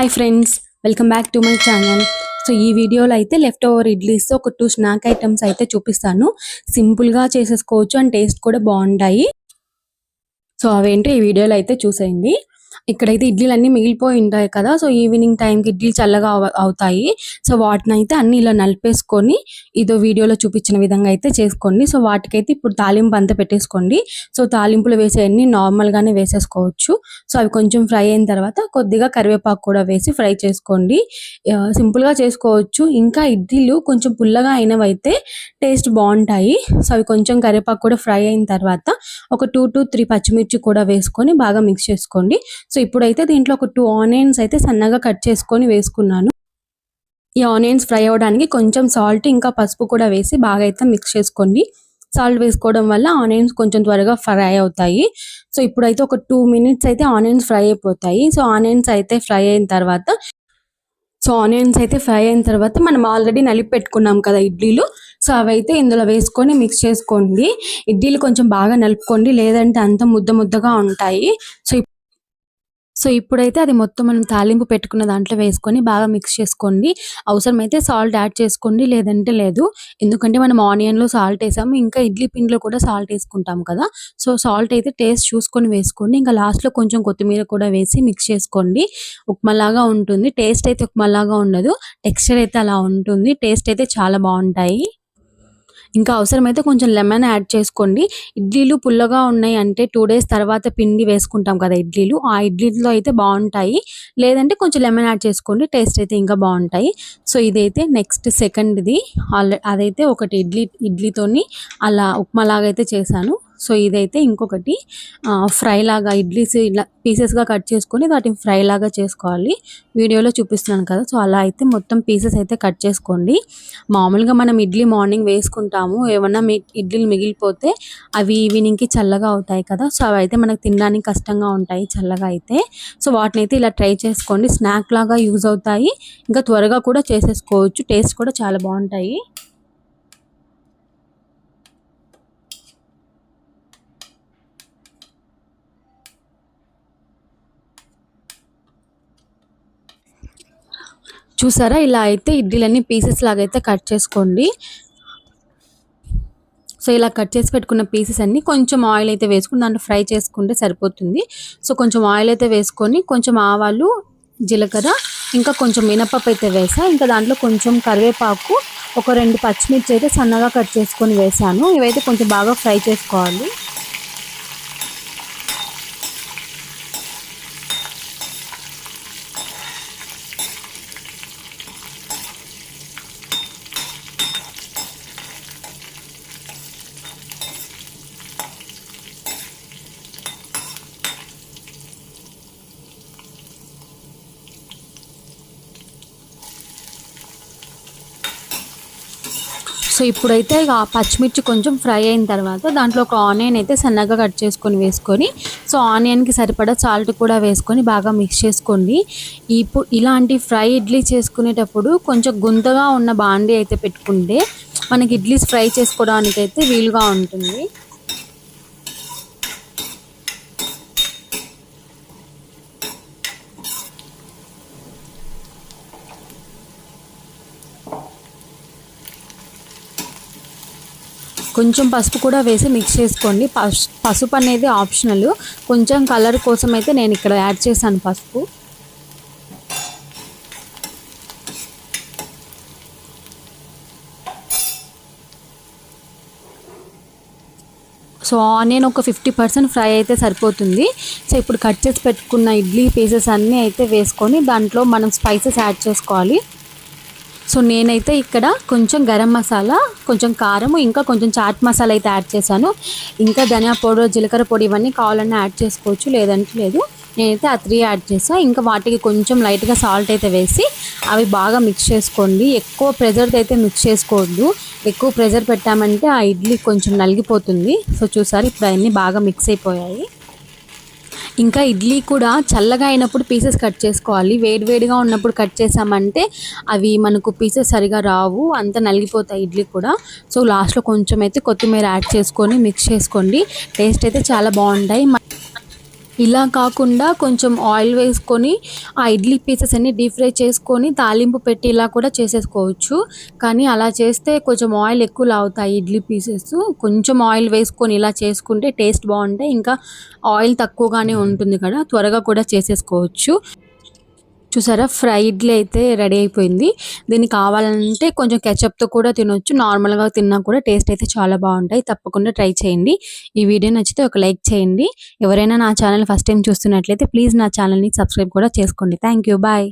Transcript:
Hi friends welcome back to my channel so ఈ వీడియోలో అయితే లెఫ్ట్ ఓవర్ ఇడ్లీస్ ఒక టూ స్నాక్ ఐటమ్స్ అయితే చూపిస్తాను. సింపుల్గా చేసేసుకోవచ్చు అండ్ టేస్ట్ కూడా బాగుంటాయి. సో అవేంటో ఈ వీడియోలో అయితే చూసేయండి. ఇక్కడైతే ఇడ్లీలు అన్ని మిగిలిపోయి ఉంటాయి కదా సో ఈవినింగ్ టైంకి ఇడ్లీ చల్లగా అవుతాయి. సో వాటిని అయితే అన్ని ఇలా నలిపేసుకొని ఇదో వీడియోలో చూపించిన విధంగా అయితే చేసుకోండి. సో వాటికైతే ఇప్పుడు తాలింపు అంతా పెట్టేసుకోండి. సో తాలింపులు వేసేవన్నీ నార్మల్గానే వేసేసుకోవచ్చు. సో అవి కొంచెం ఫ్రై అయిన తర్వాత కొద్దిగా కరివేపాకు కూడా వేసి ఫ్రై చేసుకోండి. సింపుల్గా చేసుకోవచ్చు. ఇంకా ఇడ్లీలు కొంచెం పుల్లగా అయినవైతే టేస్ట్ బాగుంటాయి. సో అవి కొంచెం కరివేపాకు కూడా ఫ్రై అయిన తర్వాత ఒక టూ టు త్రీ పచ్చిమిర్చి కూడా వేసుకొని బాగా మిక్స్ చేసుకోండి. సో ఇప్పుడైతే దీంట్లో ఒక టూ ఆనియన్స్ అయితే సన్నగా కట్ చేసుకొని వేసుకున్నాను. ఈ ఆనియన్స్ ఫ్రై అవ్వడానికి కొంచెం సాల్ట్ ఇంకా పసుపు కూడా వేసి బాగా అయితే మిక్స్ చేసుకోండి. సాల్ట్ వేసుకోవడం వల్ల ఆనియన్స్ కొంచెం త్వరగా ఫ్రై అవుతాయి. సో ఇప్పుడైతే ఒక టూ మినిట్స్ అయితే ఆనియన్స్ ఫ్రై అయిపోతాయి. సో ఆనియన్స్ అయితే ఫ్రై అయిన తర్వాత సో ఆనియన్స్ అయితే ఫ్రై అయిన తర్వాత మనం ఆల్రెడీ నలిపి పెట్టుకున్నాం కదా ఇడ్లీలు. సో అవైతే ఇందులో వేసుకొని మిక్స్ చేసుకోండి. ఇడ్లీలు కొంచెం బాగా నలుపుకోండి లేదంటే అంత ముద్ద ముద్దగా ఉంటాయి. సో సో ఇప్పుడైతే అది మొత్తం మనం తాలింపు పెట్టుకున్న దాంట్లో వేసుకొని బాగా మిక్స్ చేసుకోండి. అవసరమైతే సాల్ట్ యాడ్ చేసుకోండి లేదంటే లేదు. ఎందుకంటే మనం ఆనియన్లో సాల్ట్ వేసాము ఇంకా ఇడ్లీ పిండిలో కూడా సాల్ట్ వేసుకుంటాం కదా. సో సాల్ట్ అయితే టేస్ట్ చూసుకొని వేసుకోండి. ఇంకా లాస్ట్లో కొంచెం కొత్తిమీర కూడా వేసి మిక్స్ చేసుకోండి. ఉప్మాలాగా ఉంటుంది. టేస్ట్ అయితే ఉప్మాలాగా ఉండదు. టెక్స్చర్ అయితే అలా ఉంటుంది. టేస్ట్ అయితే చాలా బాగుంటాయి. ఇంకా అవసరమైతే కొంచెం లెమన్ యాడ్ చేసుకోండి. ఇడ్లీలు పుల్లగా ఉన్నాయి అంటే టూ డేస్ తర్వాత పిండి వేసుకుంటాం కదా ఇడ్లీలు. ఆ ఇడ్లీలో అయితే బాగుంటాయి. లేదంటే కొంచెం లెమన్ యాడ్ చేసుకోండి టేస్ట్ అయితే ఇంకా బాగుంటాయి. సో ఇదైతే నెక్స్ట్ సెకండ్ది. అదైతే ఒకటి ఇడ్లీ ఇడ్లీతోని అలా ఉప్మా లాగా అయితే చేశాను. సో ఇదైతే ఇంకొకటి ఫ్రై లాగా ఇడ్లీస్ ఇలా పీసెస్గా కట్ చేసుకొని వాటిని ఫ్రై లాగా చేసుకోవాలి. వీడియోలో చూపిస్తున్నాను కదా సో అలా అయితే మొత్తం పీసెస్ అయితే కట్ చేసుకోండి. మామూలుగా మనం ఇడ్లీ మార్నింగ్ వేసుకుంటాము ఏమన్నా మీ ఇడ్లీలు మిగిలిపోతే అవి ఈవినింగ్కి చల్లగా అవుతాయి కదా సో అవి అయితే మనకు తినడానికి కష్టంగా ఉంటాయి చల్లగా అయితే. సో వాటిని అయితే ఇలా ట్రై చేసుకోండి. స్నాక్ లాగా యూజ్ అవుతాయి. ఇంకా త్వరగా కూడా చేసేసుకోవచ్చు టేస్ట్ కూడా చాలా బాగుంటాయి. చూసారా? ఇలా అయితే ఇడ్లీలన్నీ పీసెస్ లాగా అయితే కట్ చేసుకోండి. సో ఇలా కట్ చేసి పెట్టుకున్న పీసెస్ అన్నీ కొంచెం ఆయిల్ అయితే వేసుకుని దాంట్లో ఫ్రై చేసుకుంటే సరిపోతుంది. సో కొంచెం ఆయిల్ అయితే వేసుకొని కొంచెం ఆవాలు జీలకర్ర ఇంకా కొంచెం మినపప్పు అయితే వేసా. ఇంకా దాంట్లో కొంచెం కరివేపాకు ఒక రెండు పచ్చిమిర్చి అయితే సన్నగా కట్ చేసుకొని వేసాను. ఇవైతే కొంచెం బాగా ఫ్రై చేసుకోవాలి. సో ఇప్పుడైతే ఇక ఆ పచ్చిమిర్చి కొంచెం ఫ్రై అయిన తర్వాత దాంట్లో ఒక ఆనియన్ అయితే సన్నగా కట్ చేసుకొని వేసుకొని సో ఆనియన్కి సరిపడా సాల్ట్ కూడా వేసుకొని బాగా మిక్స్ చేసుకోండి. ఇప్పుడు ఇలాంటి ఫ్రై ఇడ్లీ చేసుకునేటప్పుడు కొంచెం గుంతగా ఉన్న బాండీ అయితే పెట్టుకుంటే మనకి ఇడ్లీస్ ఫ్రై చేసుకోవడానికి అయితే వీలుగా ఉంటుంది. కొంచెం పసుపు కూడా వేసి మిక్స్ చేసుకోండి. పసు పసుపు అనేది ఆప్షనల్. కొంచెం కలర్ కోసం అయితే నేను ఇక్కడ యాడ్ చేశాను పసుపు. సో ఆనియన్ ఒక ఫిఫ్టీ పర్సెంట్ ఫ్రై అయితే సరిపోతుంది. సో ఇప్పుడు కట్ చేసి పెట్టుకున్న ఇడ్లీ పీసెస్ అన్నీ అయితే వేసుకొని దాంట్లో మనం స్పైసెస్ యాడ్ చేసుకోవాలి. సో నేనైతే ఇక్కడ కొంచెం గరం మసాలా కొంచెం కారము ఇంకా కొంచెం చాట్ మసాలా అయితే యాడ్ చేశాను. ఇంకా ధనియా పౌడర్ జీలకర్ర పొడి ఇవన్నీ కావాలన్నా యాడ్ చేసుకోవచ్చు లేదంటే లేదు. నేనైతే ఆ త్రీ యాడ్ చేసాను ఇంకా వాటికి కొంచెం లైట్గా సాల్ట్ అయితే వేసి అవి బాగా మిక్స్ చేసుకోండి. ఎక్కువ ప్రెజర్తో అయితే మిక్స్ చేసుకోవద్దు. ఎక్కువ ప్రెజర్ పెట్టామంటే ఆ ఇడ్లీ కొంచెం నలిగిపోతుంది. సో చూసారు ఇప్పుడు అవన్నీ బాగా మిక్స్ అయిపోయాయి. ఇంకా ఇడ్లీ కూడా చల్లగా అయినప్పుడు పీసెస్ కట్ చేసుకోవాలి. వేడివేడిగా ఉన్నప్పుడు కట్ చేసామంటే అవి మనకు పీసెస్ సరిగా రావు. అంత నలిగిపోతాయి ఇడ్లీ కూడా. సో లాస్ట్లో కొంచెం అయితే కొత్తిమీర యాడ్ చేసుకొని మిక్స్ చేసుకోండి. టేస్ట్ అయితే చాలా బాగుంటాయి. ఇలా కాకుండా కొంచెం ఆయిల్ వేసుకొని ఆ ఇడ్లీ పీసెస్ అన్ని డీప్ ఫ్రై చేసుకొని తాలింపు పెట్టి ఇలా కూడా చేసేసుకోవచ్చు. కానీ అలా చేస్తే కొంచెం ఆయిల్ ఎక్కువ లాగుతాయి ఇడ్లీ పీసెస్. కొంచెం ఆయిల్ వేసుకొని ఇలా చేసుకుంటే టేస్ట్ బాగుంటాయి. ఇంకా ఆయిల్ తక్కువగానే ఉంటుంది కదా త్వరగా కూడా చేసేసుకోవచ్చు. చూసారా? ఫ్రైడ్లీ అయితే రెడీ అయిపోయింది. దీన్ని కావాలంటే కొంచెం కెచప్తో కూడా తినొచ్చు. నార్మల్గా తిన్నా కూడా టేస్ట్ అయితే చాలా బాగుంటాయి. తప్పకుండా ట్రై చేయండి. ఈ వీడియో నచ్చితే ఒక లైక్ చేయండి. ఎవరైనా నా ఛానల్ ఫస్ట్ టైం చూస్తున్నట్లయితే ప్లీజ్ నా ఛానల్ని సబ్స్క్రైబ్ కూడా చేసుకోండి. Thank you bye.